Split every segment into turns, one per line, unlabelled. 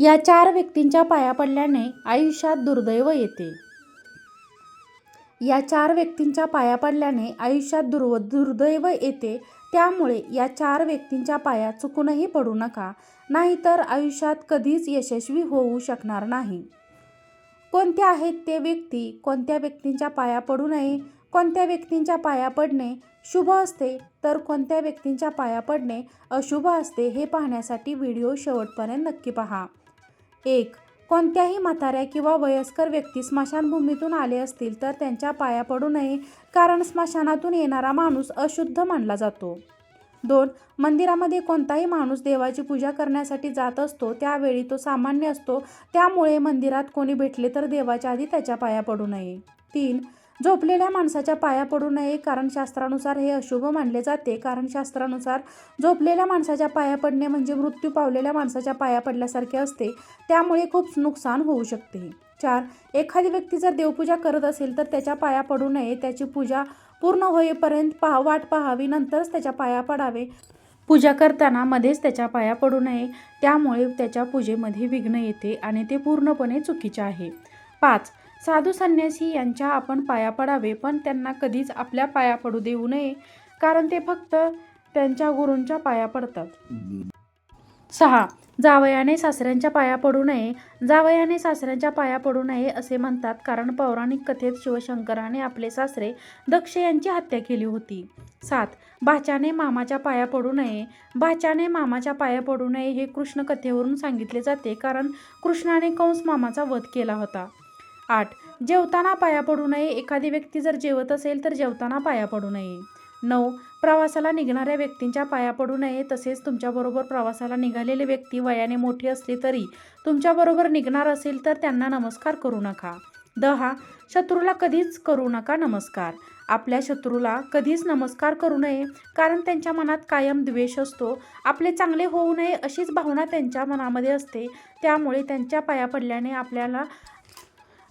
या चार व्यक्तींच्या पाया पडल्याने आयुष्यात दुर्दैव येते. या चार व्यक्तींच्या पाया पडल्याने आयुष्यात दुर्व दुर्दैव येते. त्यामुळे या चार व्यक्तींच्या पाया चुकूनही पडू नका. नाहीतर आयुष्यात कधीच यशस्वी होऊ शकणार नाही. कोणत्या आहेत ते व्यक्ती? कोणत्या व्यक्तींच्या पाया पडू नये? कोणत्या व्यक्तींच्या पाया पडणे शुभ असते? तर कोणत्या व्यक्तींच्या पाया पडणे अशुभ असते हे पाहण्यासाठी व्हिडिओ शेवटपर्यंत नक्की पहा. एक कोणत्याही म्हाताऱ्या किंवा वयस्कर व्यक्ती स्मशानभूमीतून आले असतील तर त्यांच्या पाया पडू नये कारण स्मशानातून येणारा माणूस अशुद्ध मानला जातो. दोन मंदिरामध्ये कोणताही माणूस देवाची पूजा करण्यासाठी जात असतो त्यावेळी तो सामान्य असतो त्यामुळे मंदिरात कोणी भेटले तर देवाच्या आधी त्याच्या पाया पडू नये. तीन झोपलेल्या माणसाच्या पाया पडू नये. कारण शास्त्रानुसार हे अशुभ मानले जाते. कारण शास्त्रानुसार झोपलेल्या माणसाच्या पाया पडणे म्हणजे मृत्यू पावलेल्या माणसाच्या पाया पडल्यासारखे असते. त्यामुळे खूप नुकसान होऊ शकते. चार एखादी व्यक्ती जर देवपूजा करत असेल तर त्याच्या पाया पडू नये. त्याची पूजा पूर्ण होईपर्यंत पहा वाट पाहावी नंतरच त्याच्या पाया पडावे. पूजा करताना मध्येच त्याच्या पाया पडू नये. त्यामुळे त्याच्या पूजेमध्ये विघ्न येते आणि ते पूर्णपणे चुकीचे आहे. पाच साधू संन्यासी यांच्या आपण पाया पडावे पण त्यांना कधीच आपल्या पाया पडू देऊ नये कारण ते फक्त त्यांच्या गुरूंच्या पाया पडतात. सहा जावयाने सासऱ्यांच्या पाया पडू नये. जावयाने सासऱ्यांच्या पाया पडू नये असे म्हणतात कारण पौराणिक कथेत शिवशंकराने आपले सासरे दक्ष यांची हत्या केली होती. सात बाच्याने मामाच्या पाया पडू नये. बाच्याने मामाच्या पाया पडू नये हे कृष्ण कथेवरून सांगितले जाते कारण कृष्णाने कंस मामाचा वध केला होता. आठ. जेवताना पाया पडू नये. एखादी व्यक्ती जर जेवत असेल तर जेवताना पाया पडू नये. नऊ. प्रवासाला निघणाऱ्या व्यक्तींच्या पाया पडू नये. तसेच तुमच्याबरोबर प्रवासाला निघालेली व्यक्ती वयाने मोठी असली तरी तुमच्याबरोबर निघणार असेल तर त्यांना नमस्कार करू नका. दहा. शत्रूला कधीच करू नका नमस्कार. आपल्या शत्रूला कधीच नमस्कार करू नये. कारण त्यांच्या मनात कायम द्वेष असतो. आपले चांगले होऊ नये अशीच भावना त्यांच्या मनामध्ये असते. त्यामुळे त्यांच्या पाया पडल्याने आपल्याला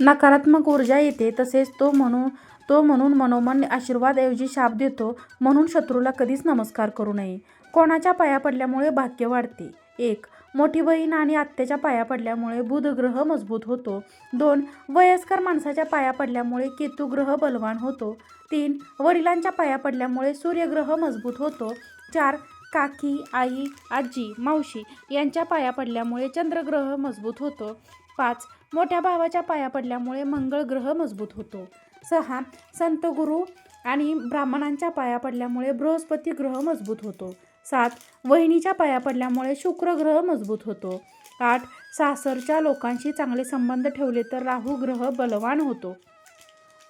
नकारात्मक ऊर्जा येते तसेच तो म्हणून तो म्हणून मनोमन आशीर्वादऐवजी शाप देतो म्हणून शत्रूला कधीच नमस्कार करू नये. कोणाच्या पाया पडल्यामुळे भाग्य वाढते? एक मोठी बहीण आणि आत्याच्या पाया पडल्यामुळे बुध ग्रह मजबूत होतो. दोन वयस्कर माणसाच्या पाया पडल्यामुळे केतू ग्रह बलवान होतो. तीन वडिलांच्या पाया पडल्यामुळे सूर्यग्रह मजबूत होतो. चार काकी आई आजी मावशी यांच्या पाया पडल्यामुळे चंद्रग्रह मजबूत होतो. पाच मोठ्या भावाच्या पाया पडल्यामुळे मंगळ ग्रह मजबूत होतो. सहा संत गुरु आणि ब्राह्मणांच्या पाया पडल्यामुळे बृहस्पती ग्रह मजबूत होतो. सात वहिनीच्या पाया पडल्यामुळे शुक्र ग्रह मजबूत होतो. आठ सासरच्या लोकांशी चांगले संबंध ठेवले तर राहू ग्रह बलवान होतो.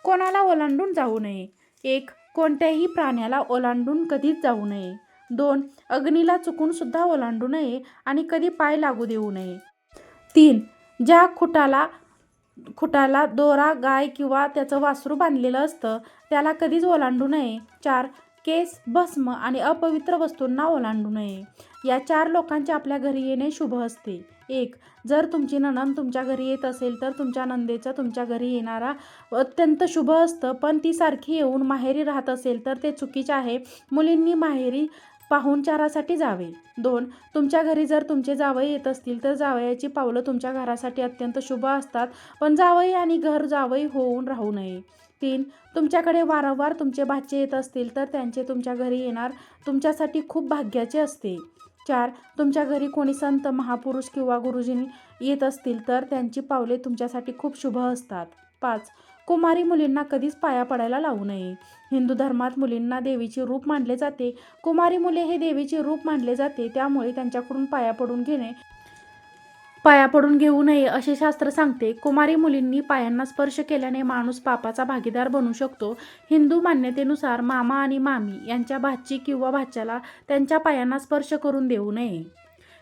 कोणाला ओलांडून जाऊ नये. एक कोणत्याही प्राण्याला ओलांडून कधीच जाऊ नये. दोन अग्नीला चुकून सुद्धा ओलांडू नये आणि कधी पाय लागू देऊ नये. तीन ज्या खुटाला खुटाला दोरा गाय किंवा त्याचं वासरू बांधलेलं असतं त्याला कधीच ओलांडू नये. चार केस भस्म आणि अपवित्र वस्तूंना ओलांडू नये. या चार लोकांचे आपल्या घरी येणे शुभ असते. एक जर तुमची नणंद तुमच्या घरी येत असेल तर तुमच्या नंदेचं तुमच्या घरी येणारा अत्यंत शुभ असतं पण ती सारखी येऊन माहेरी राहत असेल तर ते चुकीचे आहे. मुलींनी माहेरी पाहुणचारासाठी जावे. दोन तुमच्या घरी जर तुमचे जावई येत असतील तर जावयाची पावलं तुमच्या घरासाठी अत्यंत शुभ असतात पण जावई आणि घर जावई होऊन राहू नये. तीन तुमच्याकडे वारंवार तुमचे भाचे येत असतील तर त्यांचे तुमच्या घरी येणार तुमच्यासाठी खूप भाग्याचे असते. चार तुमच्या घरी कोणी संत महापुरुष किंवा गुरुजींनी येत असतील तर त्यांची पावले तुमच्यासाठी खूप शुभ असतात. पाच कुमारी मुलींना कधीच पाया पडायला लावू नये. हिंदू धर्मात मुलींना देवीचे रूप मानले जाते. कुमारी मुले हे देवीचे रूप मानले जाते त्यामुळे त्यांच्याकडून पाया पडून घेणे पाया पडून घेऊ नये असे शास्त्र सांगते. कुमारी मुलींनी पायांना स्पर्श केल्याने माणूस पापाचा भागीदार बनू शकतो. हिंदू मान्यतेनुसार मामा आणि मामी यांच्या भाची किंवा भाच्याला त्यांच्या पायांना स्पर्श करून देऊ नये.